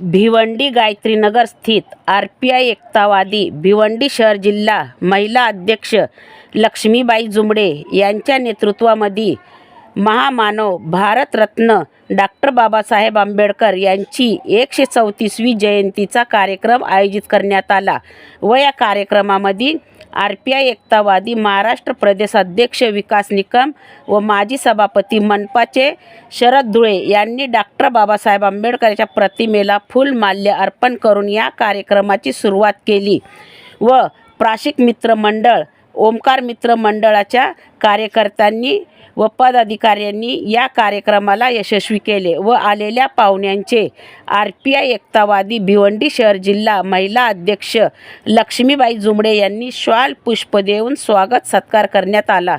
भिवंडी गायत्रीनगर स्थित R P I Ektavadi Bhiwandi शहर जिल्हा महिला अध्यक्ष लक्ष्मीबाई जुंबडे यांच्या नेतृत्वामध्ये महामानव भारतरत्न डॉक्टर बाबासाहेब आंबेडकर यांची एकशे चौतीसवी जयंतीचा कार्यक्रम आयोजित करण्यात आला. व या कार्यक्रमामध्ये R P I Ektavadi Maharashtra प्रदेश अध्यक्ष विकास निकम व माजी सभापती मनपाचे शरद धुळे यांनी डॉक्टर बाबासाहेब आंबेडकरच्या प्रतिमेला फुलमाल्य अर्पण करून या कार्यक्रमाची सुरुवात केली. व प्राशिक मित्र मंडळ ओमकार मित्र मंडळाच्या कार्यकर्त्यांनी व पदाधिकाऱ्यांनी या कार्यक्रमाला यशस्वी केले व आलेल्या पाहुण्यांचे R P I Ektavadi Bhiwandi शहर जिल्हा महिला अध्यक्ष लक्ष्मीबाई जुंबडे यांनी श्वाल पुष्प देऊन स्वागत सत्कार करण्यात आला.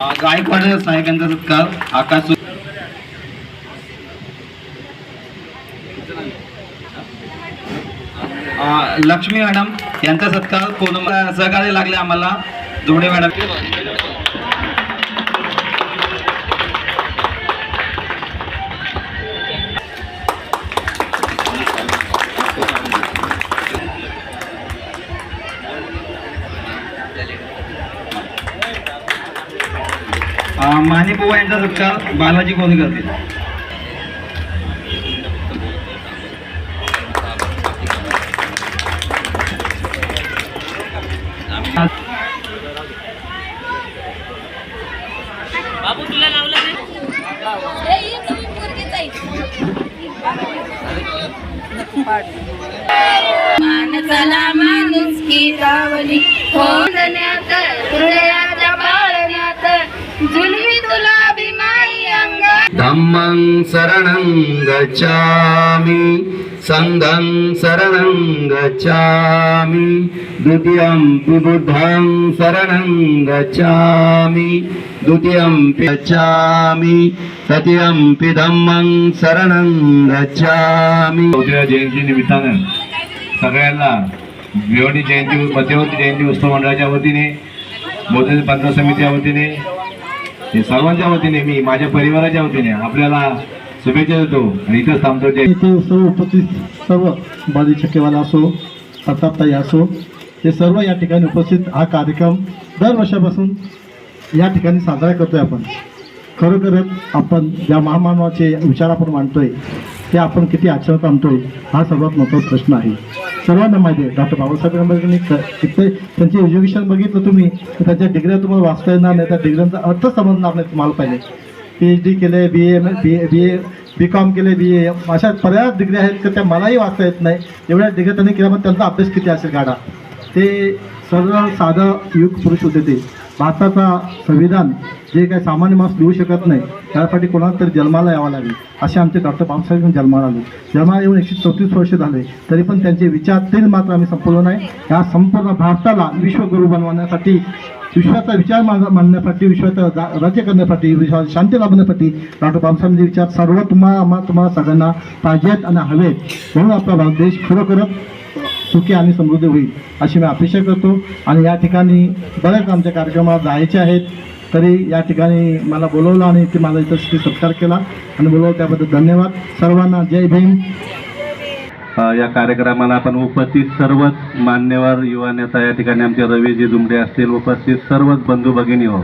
गायकवाड साहेबांचा सत्कार आकाश लक्ष्मी मॅडम यांचा सत्कार कोण सहकार्य लागले आम्हाला? जोडे मॅडम. माने बुवा यांचा सत्कार बालाजी कोणी करतील? माणसाला माणूस की रावली. होंदण्यात हृदयाच्या बाळण्यात जुलमी तुला अभिमानी अंग. धम्मं शरणं गच्छामि. सङ्गं शरणं गच्छामि द्वितीयं पि बुद्धं शरणं गच्छामि द्वितीयं पि गच्छामि तृतीयं पि धम्मं शरणं गच्छामि। जयंती निमित्तानं सगळ्यांना भिवडी जयंती मध्यवर्ती जयंती उत्सव मंडळाच्या वतीने मोदी पंचायत समितीच्या वतीने हे सर्वांच्या वतीने मी माझ्या परिवाराच्या वतीने आपल्याला शुभेच्छा देतो. आणि इथंच थांबतो इथे सर्व उपस्थित सर्व बाजी छक्केवाला असो प्रतापताई असो हे सर्व या ठिकाणी उपस्थित हा कार्यक्रम दर वर्षापासून या ठिकाणी साजरा करतोय आपण. खरोखरच आपण ज्या महामानवाचे विचार आपण मांडतोय ते आपण किती आचरणात आणतोय हा सर्वात महत्त्वाचा प्रश्न आहे. सर्वांना माहिती आहे डॉक्टर बाबासाहेब आंबेडकरांनी क- त्यांचे एज्युकेशन बघितलं तुम्ही तर त्यांच्या डिग्र्या तुम्हाला वाचता येणार नाही त्या डिग्र्यांचा अर्थ समजणार नाही तुम्हाला पाहिजे पी एच डी केले बी A B A B A B com केले बी ए अशा बऱ्याच डिग्री आहेत तर त्या मलाही वाचता येत नाही. एवढ्या डिग्री त्यांनी केल्यामुळे त्यांचा अभ्यास किती असेल गाडा? ते सर्व साधं युग पुरुष होते ते. भारताचा संविधान जे काही सामान्य माणूस लिहू शकत नाही त्यासाठी कोणाला तरी जन्माला यावं लागेल. असे आमचे डॉक्टर बाबासाहेब पण जन्माला आले. जन्माला येऊन एकशे चौतीस वर्ष झाले. तरी पण त्यांचे विचार तरी मात्र आम्ही संपवलो नाही. या संपूर्ण भारताला विश्वगुरू बनवण्यासाठी विश्वाचा विचार मांडण्यासाठी विश्वाचं जा- राज्य करण्यासाठी विश्वास शांती लाभण्यासाठी डॉक्टर बाबासाहेबांचे विचार सर्व तुम्हाला तुम्हाला सगळ्यांना पाहिजेत आणि हवेत. म्हणून आपला भारत देश खरोखरच सुखी आणि समृद्ध होईल अशी मी अपेक्षा करतो. आणि या ठिकाणी बऱ्याच आमच्या कार्यक्रमात जायचे आहेत. तरी या ठिकाणी मला बोलवलं आणि ते माझा इथं सत्कार केला. आणि बोलवलं त्याबद्दल धन्यवाद. सर्वांना जय भीम. या कार्यक्रमाला आपण उपस्थित सर्वच मान्यवर युवा नेता या ठिकाणी आमचे रवीजी दुमडे असतील उपस्थित सर्वच बंधू भगिनी हो.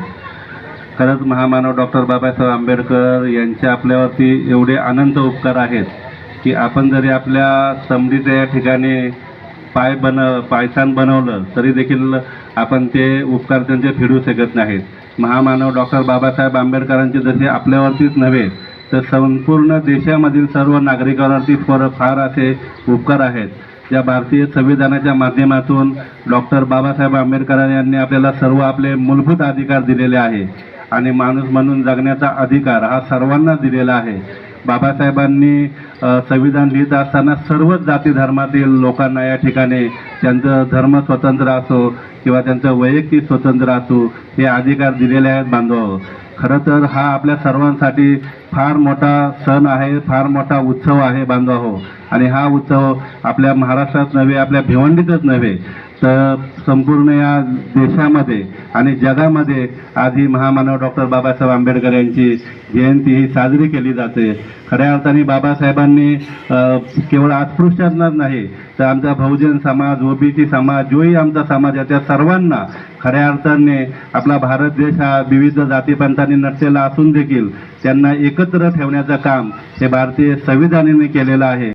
खरंच महामानव डॉक्टर बाबासाहेब आंबेडकर यांच्या आपल्यावरती एवढे अनंत उपकार आहेत की आपण जरी आपल्या समडीच्या या ठिकाणी पाय बन पायसान बनवलं तरी देखील आपण ते उपकार त्यांचे फेडू शकत नाहीत. महामानव डॉक्टर बाबासाहेब आंबेडकरांचे जसे आपल्यावरतीच नव्हे तर संपूर्ण देशामधील सर्व नागरिकांवरती फर फार असे उपकार आहेत. ज्या भारतीय संविधानाच्या माध्यमातून डॉक्टर बाबासाहेब आंबेडकर यांनी आपल्याला सर्व आपले मूलभूत अधिकार दिलेले आहे आणि माणूस म्हणून जगण्याचा अधिकार हा सर्वांना दिलेला आहे. बाबासाहेबांनी संविधान लिहित असताना सर्वच जाती धर्मातील लोकांना या ठिकाणी त्यांचं धर्म स्वतंत्र असो किंवा त्यांचं वैयक्तिक स्वतंत्र असो हे अधिकार दिलेले आहेत बांधव. खरं तर हा आपल्या सर्वांसाठी फार मोठा सण आहे फार मोठा उत्सव आहे बांधवा हो. आणि हा उत्सव आपल्या महाराष्ट्रात नव्हे आपल्या भिवंडीतच नव्हे. तर संपूर्ण या देशामध्ये आणि जगामध्ये आज ही महामानव डॉक्टर बाबासाहेब आंबेडकर यांची जयंती ही साजरी केली जाते. खऱ्या अर्थाने बाबासाहेबांनी केवळ अस्पृश्यांनाच नाही तर आमचा बहुजन समाज ओबीसी समाज जोही आमचा समाज आहे त्या सर्वांना खऱ्या अर्थाने आपला भारत देश हा विविध जातीपंथांनी नटलेला असून देखील त्यांना एकत्र ठेवण्याचं काम हे भारतीय संविधानाने केलेलं आहे.